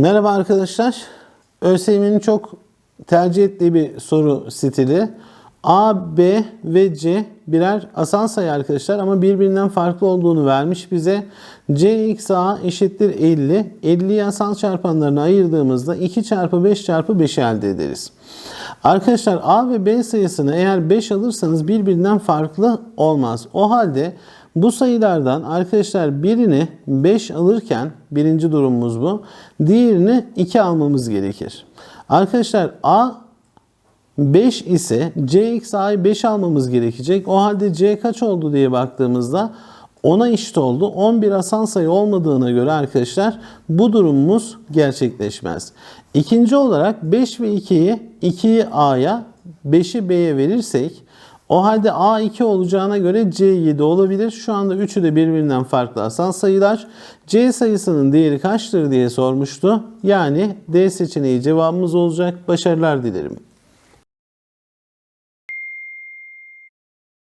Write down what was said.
Merhaba arkadaşlar. ÖSYM'nin çok tercih ettiği bir soru stili. A, B ve C birer asal sayı arkadaşlar ama birbirinden farklı olduğunu vermiş bize. C x A eşittir 50. 50'yi asal çarpanlarına ayırdığımızda 2 çarpı 5 çarpı 5'i elde ederiz. Arkadaşlar A ve B sayısını eğer 5 alırsanız birbirinden farklı olmaz. O halde bu sayılardan arkadaşlar birini 5 alırken birinci durumumuz bu. Diğerini 2 almamız gerekir. Arkadaşlar A 5 ise CXA'yı 5 almamız gerekecek. O halde C kaç oldu diye baktığımızda 10'a eşit oldu. 11 asal sayı olmadığına göre arkadaşlar bu durumumuz gerçekleşmez. İkinci olarak 5 ve 2'yi 2'yi A'ya 5'i B'ye verirsek o halde A 2 olacağına göre C 7 olabilir. Şu anda üçü de birbirinden farklı asal sayılar. C sayısının değeri kaçtır diye sormuştu. Yani D seçeneği cevabımız olacak. Başarılar dilerim.